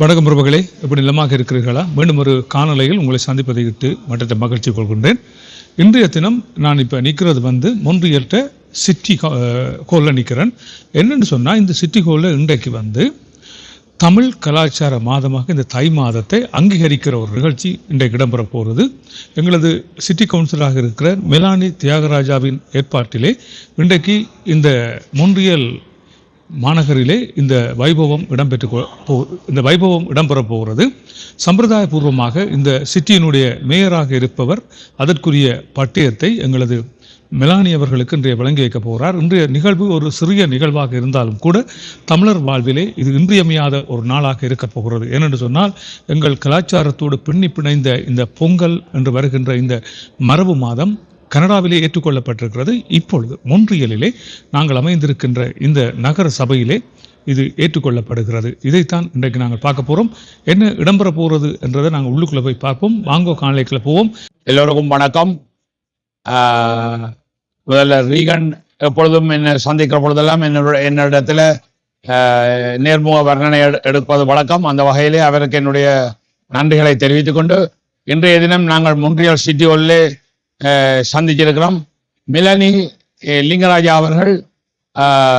வணக்கம் பிரபுகளே எப்படி நிலமாக இருக்கிறீர்களா? மீண்டும் ஒரு காணொளியில் உங்களை சந்திப்பதை விட்டு மற்ற மகிழ்ச்சி கொள்கின்றேன். இன்றைய தினம் நான் இப்போ நிற்கிறது வந்து மொன்றியல்ட்ட சிட்டி ஹோலில் நிற்கிறேன். என்னென்னு சொன்னால் இந்த சிட்டி ஹோலில் இன்றைக்கு வந்து தமிழ் கலாச்சார மாதமாக இந்த தை மாதத்தை அங்கீகரிக்கிற ஒரு நிகழ்ச்சி இன்றைக்கு இடம்பெற போகிறது. எங்களது சிட்டி கவுன்சிலராக இருக்கிற மெலானி தியாகராஜாவின் ஏற்பாட்டிலே இன்றைக்கு இந்த மொன்றியல் மாநகரிலே இந்த வைபவம் இடம்பெற்று கொ- போ இந்த வைபவம் இடம்பெற போகிறது. சம்பிரதாயபூர்வமாக இந்த சிட்டியினுடைய மேயராக இருப்பவர் அதற்குரிய பட்டயத்தை எங்களது மெலானி அவர்களுக்கு இன்றைய வழங்கி வைக்க போகிறார். இன்றைய நிகழ்வு ஒரு சிறிய நிகழ்வாக இருந்தாலும் கூட தமிழர் வாழ்விலே இது இன்றியமையாத ஒரு நாளாக இருக்க போகிறது. ஏனென்று சொன்னால் எங்கள் கலாச்சாரத்தோடு பின்னி பிணைந்த இந்த பொங்கல் என்று வருகின்ற இந்த மரபு மாதம் கனடாவிலே ஏற்றுக்கொள்ளப்பட்டிருக்கிறது. இப்பொழுது மொன்றியலிலே நாங்கள் அமைந்திருக்கின்ற இந்த நகர சபையிலே இது ஏற்றுக்கொள்ளப்படுகிறது. இதைத்தான் இன்றைக்கு நாங்கள் பார்க்க போகிறோம் என்ன இடம்பெற போகிறது என்றதை நாங்கள் உள்ளுக்குள்ளே போய் பார்ப்போம். வாங்கோ காணலைக்குள்ள போவோம். எல்லோருக்கும் வணக்கம். முதல்ல ரீகன் எப்பொழுதும் என்னை சந்திக்கிற பொழுதெல்லாம் என்னோட என்னிடத்துல நேர்முக வர்ணனை எடுப்பது வழக்கம். அந்த வகையிலே அவருக்கு என்னுடைய நன்றிகளை தெரிவித்துக் கொண்டு இன்றைய தினம் நாங்கள் முன்றியல் சிட்டி ஹாலிலே சந்திச்சிருக்கிறோம் மிலனி லிங்கராஜா அவர்கள்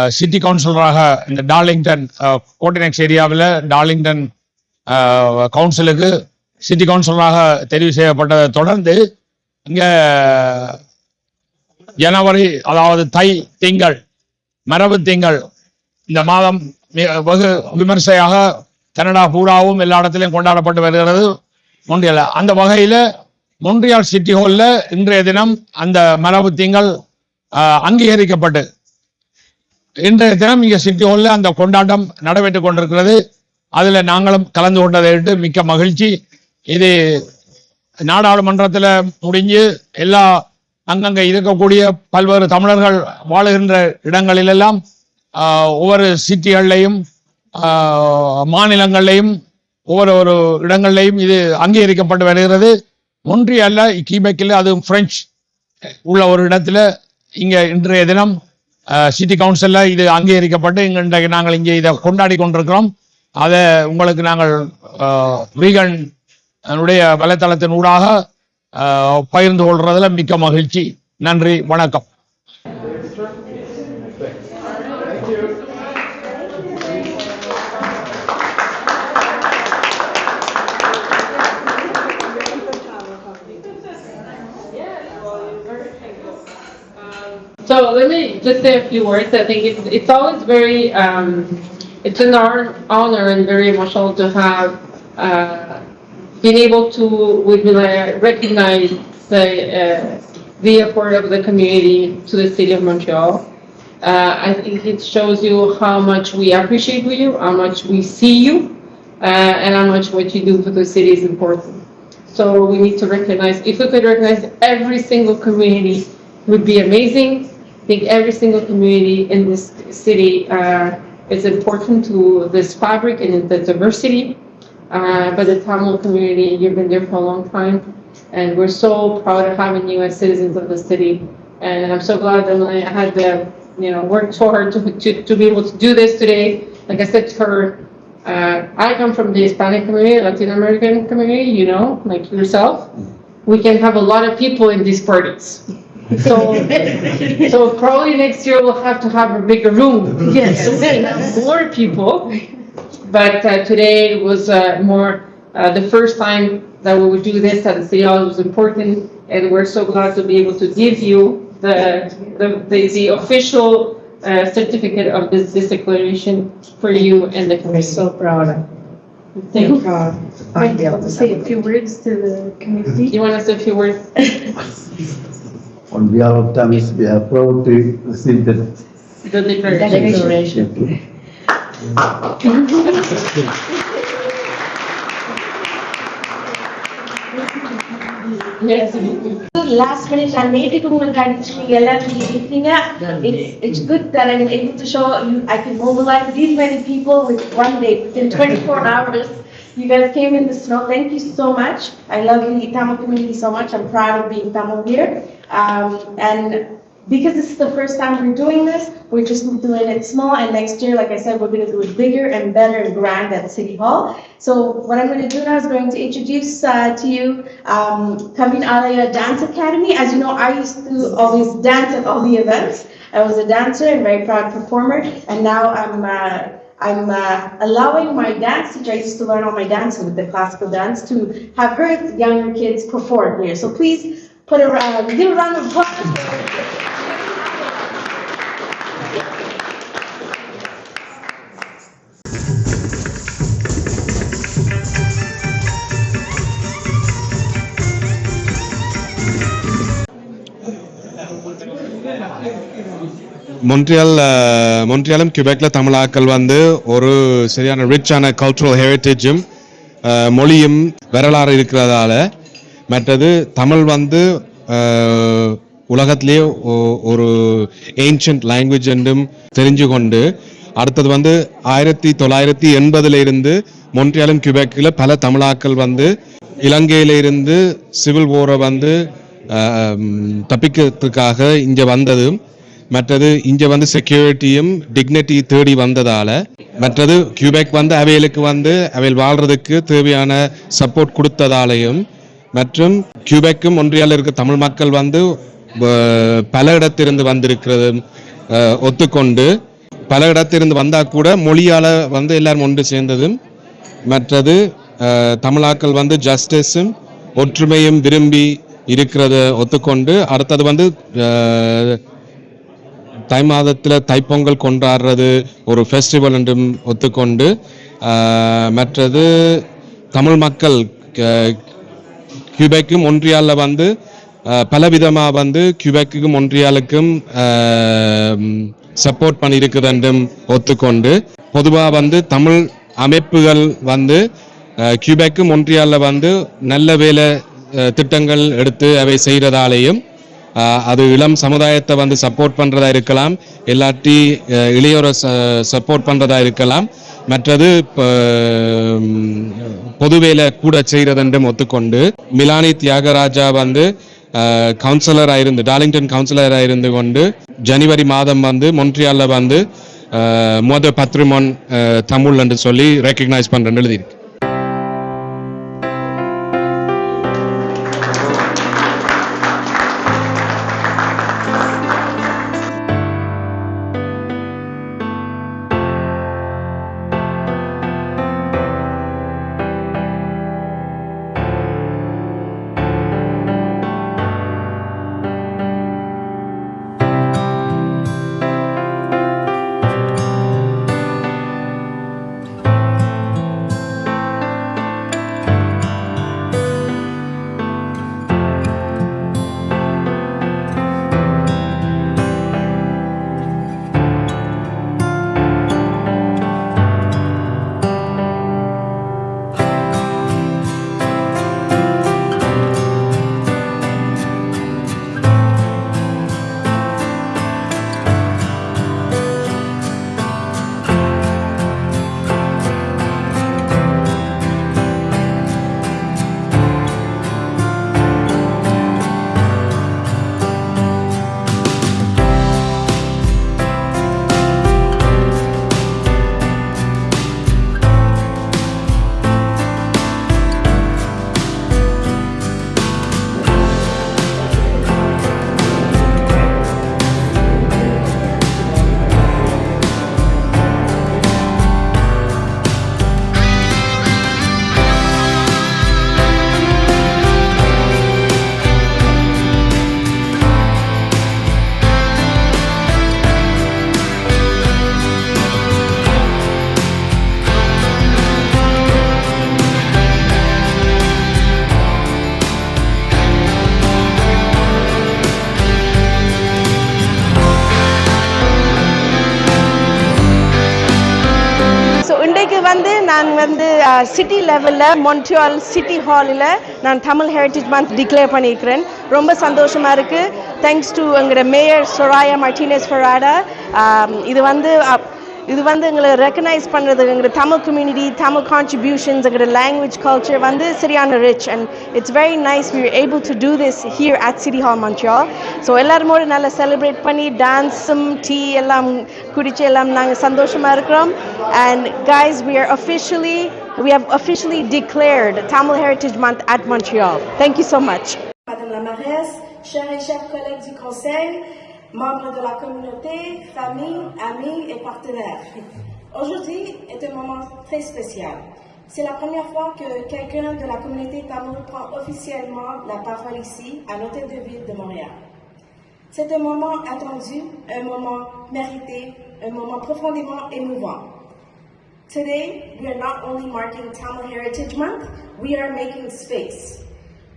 சிட்டி கவுன்சிலராக இந்த டார்லிங்டன் கோட்டினெக்ஸ் ஏரியாவில் டார்லிங்டன் கவுன்சிலுக்கு சிட்டி கவுன்சிலராக தெரிவு செய்யப்பட்டதை தொடர்ந்து இங்கே ஜனவரி அதாவது தை திங்கள் மரபு திங்கள் இந்த மாதம் வெகு விமர்சையாக கனடா பூராவும் எல்லா இடத்திலும் கொண்டாடப்பட்டு வருகிறது. மொன்றியல் அந்த வகையில் மொன்றியால் சிட்டி ஹாலில் இன்றைய தினம் அந்த மரபு திங்கள் அங்கீகரிக்கப்பட்டு. இன்றைய தினம் இங்கே சிட்டி ஹாலில் அந்த கொண்டாட்டம் நடைபெற்றுக் கொண்டிருக்கிறது. அதில் நாங்களும் கலந்து கொண்டதை மிக்க மகிழ்ச்சி. இது நாடாளுமன்றத்தில் முடிஞ்சு எல்லா அங்கங்கே இருக்கக்கூடிய பல்வேறு தமிழர்கள் வாழுகின்ற இடங்களிலெல்லாம் ஒவ்வொரு சிட்டிகள்லையும் மாநிலங்கள்லையும் ஒவ்வொரு ஒரு இடங்கள்லையும் இது அங்கீகரிக்கப்பட்டு வருகிறது. ஒன்றியல்ல கீபெக்கில் அது பிரெஞ்சு உள்ள ஒரு இடத்துல இங்கே இன்றைய தினம் சிட்டி கவுன்சிலில் இது அங்கீகரிக்கப்பட்டு இங்கே இன்றைக்கு நாங்கள் இங்கே இதை கொண்டாடி கொண்டிருக்கிறோம். அதை உங்களுக்கு நாங்கள் வீகன் அதனுடைய வலைத்தளத்தின் ஊடாக பகிர்ந்து கொள்றதுல மிக்க மகிழ்ச்சி. நன்றி வணக்கம். Just say a few words. I think it's, it's always very, um, it's an honor and very emotional to have, uh, been able to, will uh, recognize the, uh, the effort of the community to the city of Montreal. Uh, I think it shows you how much we appreciate you, how much we see you, uh, and how much what you do for the city is important. So we need to recognize, if we could recognize every single community, it would be amazing. I think every single community in this city uh, is important to this fabric and the diversity. Uh, But the Tamil community, you've been there for a long time, and we're so proud of having you as citizens of the city. And I'm so glad that I had the, you know, worked so hard to, to, to be able to do this today. Like I said to her, uh, I come from the Hispanic community, Latin American community, you know, like yourself. We can have a lot of people in these parties. So, so probably next year we'll have to have a bigger room. Yes. More people. But uh, today was uh, more, uh, the first time that we would do this at the city hall was important. And we're so glad to be able to give you the, the, the, the official uh, certificate of this, this declaration for you and the We're community. so proud of, Thank so you. proud. I'd like to say a few words to the community. You want to say a few words? On behalf of Thomas, we are proud to receive the The declaration. Thank you. Last minute ನಾನು ನೇಟಿಗೆ ಮುಂದೆ ಎಲ್ಲ meeting, it's, it's good that I'm able to show you, I can mobilize these many people with one day, within twenty-four hours. You guys came in the snow, thank you so much. I love the Tamil community so much, I'm proud of being Tamil here. Um, and because this is the first time we're doing this, we're just doing it small, and next year, like I said, we're gonna do it bigger and better and grand at City Hall. So what I'm gonna do now is going to introduce uh, to you um, Kavin Alaya Dance Academy. As you know, I used to always dance at all the events. I was a dancer and very proud performer, and now I'm uh, I'm uh, allowing my dance teacher. I used to learn all my dance with the classical dance to have her younger kids perform here. So please put a round, give a round of applause. Montreal மொன்ட்ரியாலும் மொன்ட்ரியலும் தமிழாக்கள் வந்து ஒரு சரியான ரிச்சான cultural ஹெரிட்டேஜும் மொழியும் வரலாறு இருக்கிறதால மற்றது தமிழ் வந்து உலகத்திலேயே ஒரு ஏன்ஷியன்ட் லாங்குவேஜ் என்றும் தெரிஞ்சு கொண்டு அடுத்தது வந்து ஆயிரத்தி தொள்ளாயிரத்தி எண்பதுல இருந்து மொன்ட்ரியாலும் கியூபெக்கில் பல தமிழாக்கள் வந்து இலங்கையில இருந்து சிவில் போரை வந்து தப்பிக்கிறதுக்காக இங்கே வந்ததும் மற்றது இங்கே வந்து செக்யூரிட்டியும் டிக்னிட்டி தேடி வந்ததால் மற்றது கியூபெக் வந்து அவைகளுக்கு வந்து அவைகள் வாழ்கிறதுக்கு தேவையான சப்போர்ட் கொடுத்ததாலையும் மற்றும் கியூபெக்கும் ஒன்றியால் இருக்க தமிழ் மக்கள் வந்து பல இடத்திலிருந்து வந்திருக்கிறது ஒத்துக்கொண்டு பல இடத்திலிருந்து வந்தால் கூட மொழியால் வந்து எல்லாரும் ஒன்று சேர்ந்ததும் மற்றது தமிழாக்கள் வந்து ஜஸ்டிஸும் ஒற்றுமையும் விரும்பி இருக்கிறத ஒத்துக்கொண்டு அடுத்தது வந்து தை மாதத்தில் தைப்பொங்கல் கொண்டாடுறது ஒரு ஃபெஸ்டிவல் என்றும் ஒத்துக்கொண்டு மற்றது தமிழ் மக்கள் கியூபெக்கும் ஒன்றியாலில் வந்து பலவிதமாக வந்து கியூபெக்குக்கும் ஒன்றியாலுக்கும் சப்போர்ட் பண்ணியிருக்குதென்றும் ஒத்துக்கொண்டு பொதுவாக வந்து தமிழ் அமைப்புகள் வந்து கியூபெக்கும் ஒன்றியாலில் வந்து நல்ல வேலை திட்டங்கள் எடுத்து அவை செய்கிறதாலேயும் அது இளம் சமுதாயத்தை வந்து சப்போர்ட் பண்ணுறதா இருக்கலாம். இல்லாட்டி இளையோரை சப்போர்ட் பண்ணுறதா இருக்கலாம். மற்றது இப்ப, பொதுவேலை கூட செய்கிறதென்றும் ஒத்துக்கொண்டு மிலானி தியாகராஜா வந்து கவுன்சிலராக இருந்து டார்லிங்டன் கவுன்சிலராக இருந்து கொண்டு ஜனவரி மாதம் வந்து மொன்ட்ரியாலில் வந்து மோத மொத பத்ரிமோன் தமிழ் என்று சொல்லி ரெக்கக்னைஸ் பண்ணுறேன்னு எழுதியிருக்கு. சிட்டி லெவலில் மொன்ட்ரியால் சிட்டி ஹாலில் நான் தமிழ் ஹெரிட்டேஜ் மந்த் டிக்ளேர் பண்ணியிருக்கிறேன். ரொம்ப சந்தோஷமாக இருக்குது தேங்க்ஸ் டு எங்களோட மேயர் சொராயா மார்டினஸ் ஃபெராடா இது வந்து இது வந்து எங்களை ரெக்கனைஸ் பண்ணுறது எங்களோட தமிழ் கம்யூனிட்டி தமிழ் கான்ட்ரிபியூஷன்ஸ் எங்களோட லாங்குவேஜ் கல்ச்சர் வந்து சரியான rich and it's very nice we able to do this here at at hall Hall so எல்லாருமோட நல்லா செலிப்ரேட் பண்ணி டான்ஸும் டீ எல்லாம் குடிச்சு எல்லாம் நாங்கள் சந்தோஷமாக இருக்கிறோம். And guys we are officially we have officially declared Tamil Heritage Month at Montreal. Thank you so much. Madame la mairesse, chers et chers collègues du conseil, membres de la communauté, famille, amis et partenaires. Aujourd'hui est un moment très spécial. C'est la première fois que quelqu'un de la communauté tamoul prend officiellement la parole ici, à l'Hôtel de Ville de Montréal. C'est un moment attendu, un moment mérité, un moment profondément émouvant. Today, we are not only marking Tamil Heritage Month, we are making space.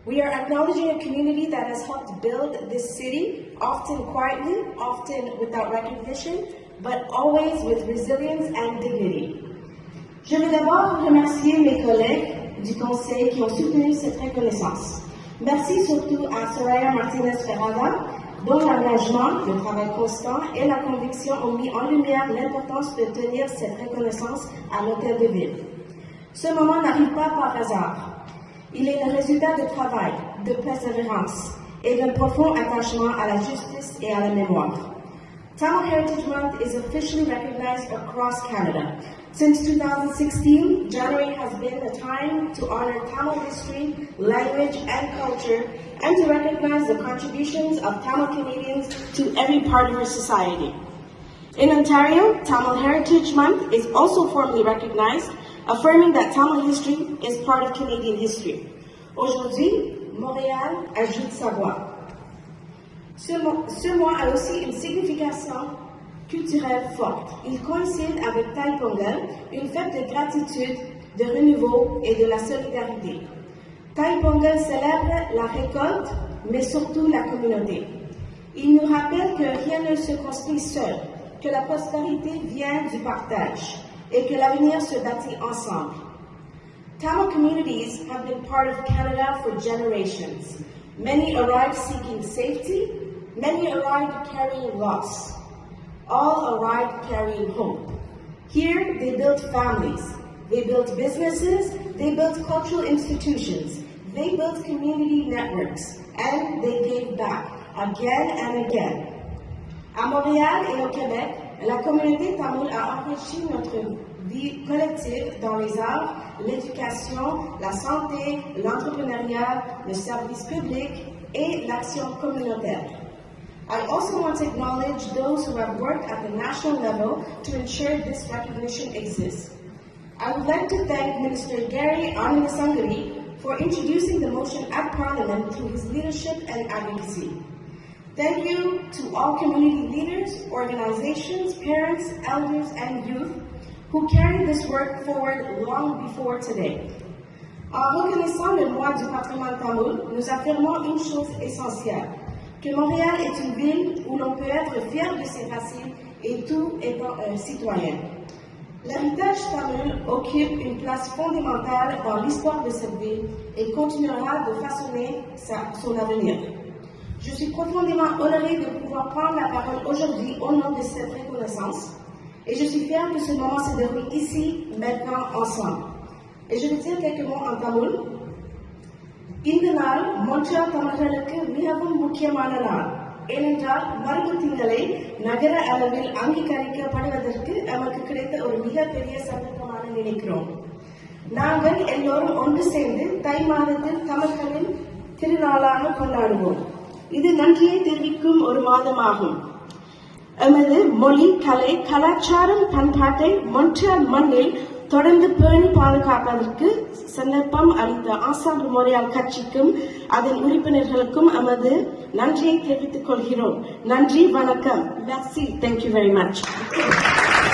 We are acknowledging a community that has helped build this city, often quietly, often without recognition, but always with resilience and dignity. Je veux d'abord remercier mes collègues du Conseil qui ont soutenu cette reconnaissance. Merci surtout à Soraya Martinez Ferrada, dont l'engagement, le travail constant et la conviction ont mis en lumière l'importance de tenir cette reconnaissance à l'hôtel de ville. Ce moment n'arrive pas par hasard. Il est le résultat de travail, de persévérance et d'un profond attachement à la justice et à la mémoire. Tamil Heritage Month is officially recognized across Canada. Since 2016, January has been the time to honor Tamil history, language, and culture, and to recognize the contributions of Tamil Canadians to every part of our society. In Ontario, Tamil Heritage Month is also formally recognized, affirming that Tamil history is part of Canadian history. Aujourd'hui, Montréal ajoute sa voix. Ce mois a aussi une signification culturelle forte. Il coïncide avec Tai Pongal, une fête de gratitude, de renouveau et de la solidarité. Tai Pongal célèbre la récolte, mais surtout la communauté. Il nous rappelle que rien ne se construit seul, que la prospérité vient du partage et que l'avenir se bâtit ensemble. Tamil communities have been part of Canada for generations. Many arrived seeking safety, many arrived carrying loss. All arrived carrying hope. Here, they built families, they built businesses, they built cultural institutions, they built community networks, and they gave back again and again. À Montréal et au Québec, la communauté tamoule a enrichi notre vie collective dans les arts, l'éducation, la santé, l'entrepreneuriat, le service public et l'action communautaire. I also want to acknowledge those who have worked at the national level to ensure this recognition exists. I would like to thank Minister Gary Anandasangari for introducing the motion at Parliament through his leadership and advocacy. Thank you to all community leaders, organizations, parents, elders, and youth who carried this work forward long before today. En reconnaissant le mois du patrimoine tamoul, nous affirmons une chose essentielle, que Montréal est une ville où l'on peut être fier de ses racines et tout étant un citoyen. L'héritage tamoul occupe une place fondamentale dans l'histoire de cette ville et continuera de façonner son avenir. Je suis profondément honorée de pouvoir prendre la parole aujourd'hui au nom de cette reconnaissance et je suis fière que ce moment se déroule ici, maintenant, ensemble. Et je vais dire quelques mots en tamoul. இந்த நாள் மொன்றா தமிழர்களுக்கு மிகவும் முக்கியமான நாள். ஏனென்றால் மரபு திங்களை நகர அளவில் அங்கீகரிக்கப்படுவதற்கு நமக்கு கிடைத்த ஒரு மிகப்பெரிய சந்தர்ப்பமாக நினைக்கிறோம். நாங்கள் எல்லோரும் ஒன்று சேர்ந்து தை மாதத்தில் தமிழர்களின் திருநாளாக கொண்டாடுவோம். இது நன்றியை தெரிவிக்கும் ஒரு மாதமாகும். எமது மொழி கலை கலாச்சாரம் பண்பாட்டை மொன்றியால் மண்ணில் தொடர்ந்து பேணி பாதுகாப்பதற்கு சந்தர்ப்பம் அளித்த ஆசாம் மொழியால் கட்சிக்கும் அதன் உறுப்பினர்களுக்கும் எமது நன்றியை தெரிவித்துக் கொள்கிறோம் நன்றி வணக்கம் Merci. Thank you.